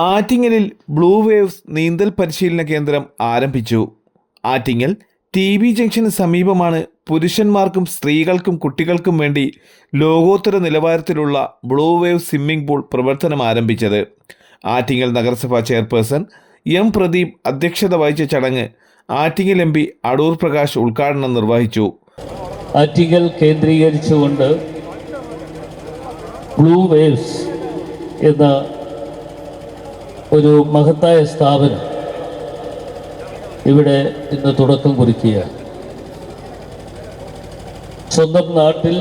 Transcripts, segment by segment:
ആറ്റിങ്ങലിൽ blue waves നീന്തൽ പരിശീലന കേന്ദ്രം ആരംഭിച്ചു. ആറ്റിങ്ങൽ ടി ബി ജംഗ്ഷന് സമീപമാണ് പുരുഷന്മാർക്കും സ്ത്രീകൾക്കും കുട്ടികൾക്കും വേണ്ടി ലോകോത്തര നിലവാരത്തിലുള്ള ബ്ലൂ വേവ് സ്വിമ്മിംഗ് പൂൾ പ്രവർത്തനം ആരംഭിച്ചത്. ആറ്റിങ്ങൽ നഗരസഭാ ചെയർപേഴ്സൺ എം പ്രദീപ് അധ്യക്ഷത വഹിച്ച ചടങ്ങ് ആറ്റിങ്ങൽ എം പി അടൂർ പ്രകാശ് ഉദ്ഘാടനം നിർവഹിച്ചു. ആറ്റിങ്ങൽ കേന്ദ്രീകരിച്ചുകൊണ്ട് ബ്ലൂ വേവ്സ് എന്ന ഒരു മഹത്തായ സ്ഥാപനം ഇവിടെ ഇന്ന് തുടക്കം കുറിക്കുകയാണ്. സ്വന്തം നാട്ടിൽ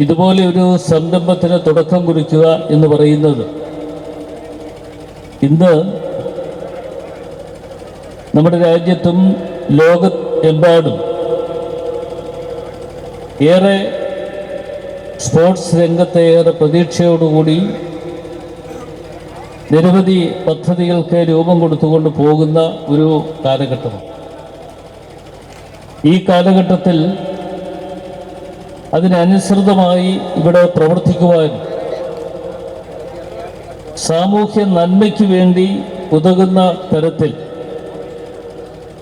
ഇതുപോലെ ഒരു സംരംഭത്തിന് തുടക്കം കുറിക്കുക എന്ന് പറയുന്നത് ഇന്ന് നമ്മുടെ രാജ്യത്തും ലോക ലോകത്തെമ്പാടും ഏറെ സ്പോർട്സ് രംഗത്തെ ഏറെ പ്രതീക്ഷയോടുകൂടി നിരവധി പദ്ധതികൾക്ക് രൂപം കൊടുത്തുകൊണ്ട് പോകുന്ന ഒരു കാലഘട്ടം. ഈ കാലഘട്ടത്തിൽ അതിനനുസൃതമായി ഇവിടെ പ്രവർത്തിക്കുവാൻ സാമൂഹ്യ നന്മയ്ക്ക് വേണ്ടി ഉതകുന്ന തരത്തിൽ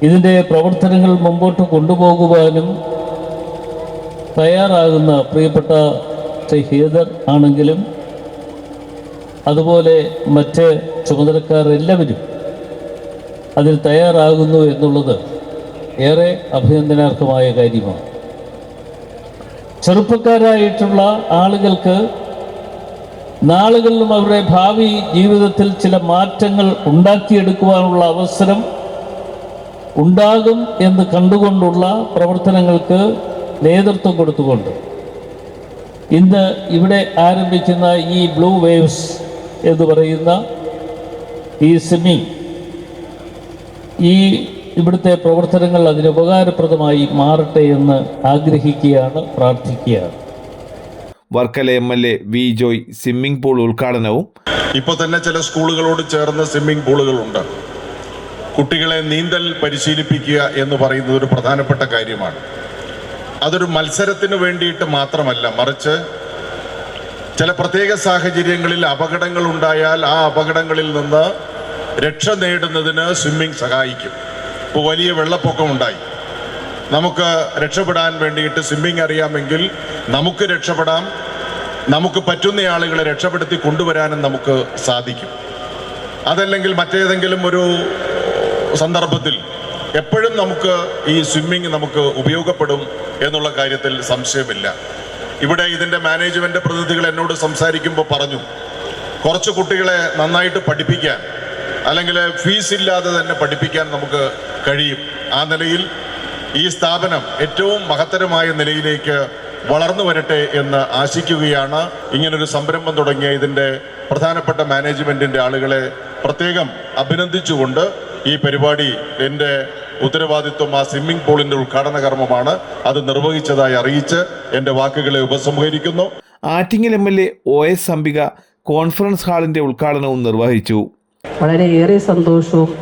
ഇതിന്റെ പ്രവർത്തനങ്ങൾ മുമ്പോട്ട് കൊണ്ടുപോകുവാനും തയ്യാറാകുന്ന പ്രിയപ്പെട്ട ഹേദർ ആണെങ്കിലും അതുപോലെ മറ്റ് ചുമതലക്കാർ എല്ലാവരും അതിൽ തയ്യാറാകുന്നു എന്നുള്ളത് ഏറെ അഭിനന്ദനാർഹമായ കാര്യമാണ്. ചെറുപ്പക്കാരായിട്ടുള്ള ആളുകൾക്ക് നാളുകളിലും അവരുടെ ഭാവി ജീവിതത്തിൽ ചില മാറ്റങ്ങൾ ഉണ്ടാക്കിയെടുക്കുവാനുള്ള അവസരം ഉണ്ടാകും എന്ന് കണ്ടുകൊണ്ടുള്ള പ്രവർത്തനങ്ങൾക്ക് നേതൃത്വം കൊടുത്തുകൊണ്ട് ഇന്ന് ഇവിടെ ആരംഭിക്കുന്ന ഈ ബ്ലൂ വേവ്സ് എന്ന് പറയുന്ന ഈ സെമി ഈ ഇവിടുത്തെ പ്രവർത്തനങ്ങൾ അതിന് ഉപകാരപ്രദമായി മാറട്ടെ എന്ന് ആഗ്രഹിക്കുകയാണ് പ്രാർത്ഥിക്കുകയാണ്. Varkala M L A V Joy swimming pool ഉദ്ഘാടനവും. ഇപ്പോൾ തന്നെ ചില സ്കൂളുകളോട് ചേർന്ന് സ്വിമ്മിംഗ് പൂളുകളുണ്ട്. കുട്ടികളെ നീന്തൽ പരിശീലിപ്പിക്കുക എന്ന് പറയുന്നത് ഒരു പ്രധാനപ്പെട്ട കാര്യമാണ്. അതൊരു മത്സരത്തിന് വേണ്ടിയിട്ട് മാത്രമല്ല മറിച്ച് ചില പ്രത്യേക സാഹചര്യങ്ങളിൽ അപകടങ്ങൾ ഉണ്ടായാൽ ആ അപകടങ്ങളിൽ നിന്ന് രക്ഷ നേടുന്നതിന് സ്വിമ്മിംഗ് സഹായിക്കും. ഇപ്പോൾ വലിയ വെള്ളപ്പൊക്കം ഉണ്ടായി. നമുക്ക് രക്ഷപ്പെടാൻ വേണ്ടിയിട്ട് സ്വിമ്മിംഗ് അറിയാമെങ്കിൽ നമുക്ക് രക്ഷപ്പെടാം. നമുക്ക് പറ്റുന്ന ആളുകളെ രക്ഷപ്പെടുത്തി കൊണ്ടുവരാനും നമുക്ക് സാധിക്കും. അതല്ലെങ്കിൽ മറ്റേതെങ്കിലും ഒരു സന്ദർഭത്തിൽ എപ്പോഴും നമുക്ക് ഈ സ്വിമ്മിങ് നമുക്ക് ഉപയോഗപ്പെടും എന്നുള്ള കാര്യത്തിൽ സംശയമില്ല. ഇവിടെ ഇതിന്റെ മാനേജ്മെന്റ് പ്രതിനിധികൾ എന്നോട് സംസാരിക്കുമ്പോൾ പറഞ്ഞു കുറച്ച് കുട്ടികളെ നന്നായിട്ട് പഠിപ്പിക്കാൻ അല്ലെങ്കിൽ ഫീസ് ഇല്ലാതെ തന്നെ പഠിപ്പിക്കാൻ നമുക്ക് കഴിയും. ആ നിലയിൽ ഈ സ്ഥാപനം ഏറ്റവും മഹത്തരമായ നിലയിലേക്ക് വളർന്നു വരട്ടെ എന്ന് ആശിക്കുകയാണ്. ഇങ്ങനൊരു സംരംഭം തുടങ്ങിയ ഇതിന്റെ പ്രധാനപ്പെട്ട മാനേജ്മെന്റിന്റെ ആളുകളെ പ്രത്യേകം അഭിനന്ദിച്ചുകൊണ്ട് ഈ പരിപാടി എന്റെ ഉത്തരവാദിത്വം ആ സ്വിമ്മിംഗ് പൂളിന്റെ ഉദ്ഘാടന കർമ്മമാണ്. അത് നിർവഹിച്ചതായി അറിയിച്ച് എന്റെ വാക്കുകളെ ഉപസംഹരിക്കുന്നു. Attingal M L A O S Ambika conference ഹാളിന്റെ ഉദ്ഘാടനവും നിർവഹിച്ചു. വളരെയേറെ സന്തോഷവും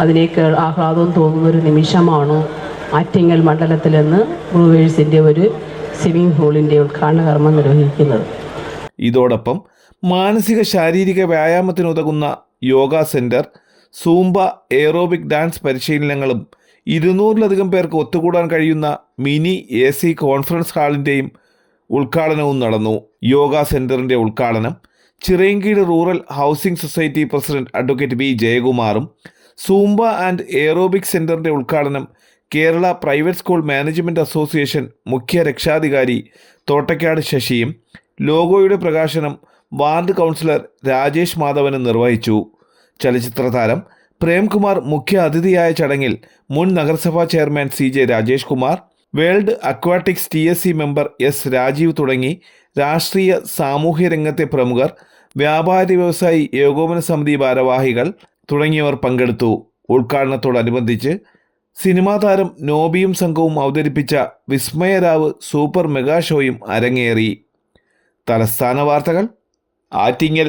അതിനേക്കാൾ ആഹ്ലാദവും തോന്നുന്ന ഒരു നിമിഷമാണ് ആറ്റിങ്ങൽ മണ്ഡലത്തിൽ നിന്ന് ബ്രൂവേഴ്സിന്റെ ഒരു സ്വിമ്മിംഗ് പൂളിന്റെ ഉദ്ഘാടന കർമ്മം നിർവഹിക്കുന്നത്. ഇതോടൊപ്പം മാനസിക ശാരീരിക വ്യായാമത്തിനുതകുന്ന yoga centre zumba aerobic dance പരിശീലനങ്ങളും ഇരുന്നൂറിലധികം പേർക്ക് ഒത്തുകൂടാൻ കഴിയുന്ന മിനി എ സി കോൺഫറൻസ് ഹാളിന്റെയും ഉദ്ഘാടനവും നടന്നു. യോഗ സെന്ററിന്റെ ഉദ്ഘാടനം Chirayinkeezhu rural housing society president advocate B ജയകുമാറും Zumba and aerobic സെന്ററിന്റെ ഉദ്ഘാടനം Kerala private school management association മുഖ്യ രക്ഷാധികാരി തോട്ടക്കാട് ശശിയും ലോഗോയുടെ പ്രകാശനം വാർഡ് കൗൺസിലർ രാജേഷ് മാധവനും നിർവഹിച്ചു. ചലച്ചിത്ര താരം പ്രേംകുമാർ മുഖ്യ അതിഥിയായ ചടങ്ങിൽ മുൻ നഗരസഭാ chairman C J Rajesh Kumar world aquatics T S C member S Rajeev തുടങ്ങി രാഷ്ട്രീയ സാമൂഹ്യ രംഗത്തെ പ്രമുഖർ വ്യാപാരി വ്യവസായി ഏകോപന സമിതി ഭാരവാഹികൾ തുടങ്ങിയവർ പങ്കെടുത്തു. ഉദ്ഘാടനത്തോടനുബന്ധിച്ച് സിനിമാ താരം നോബിയും സംഘവും അവതരിപ്പിച്ച വിസ്മയരാവ് സൂപ്പർ മെഗാ ഷോയും അരങ്ങേറി. തലസ്ഥാന വാർത്തകൾ ആറ്റിങ്ങൽ.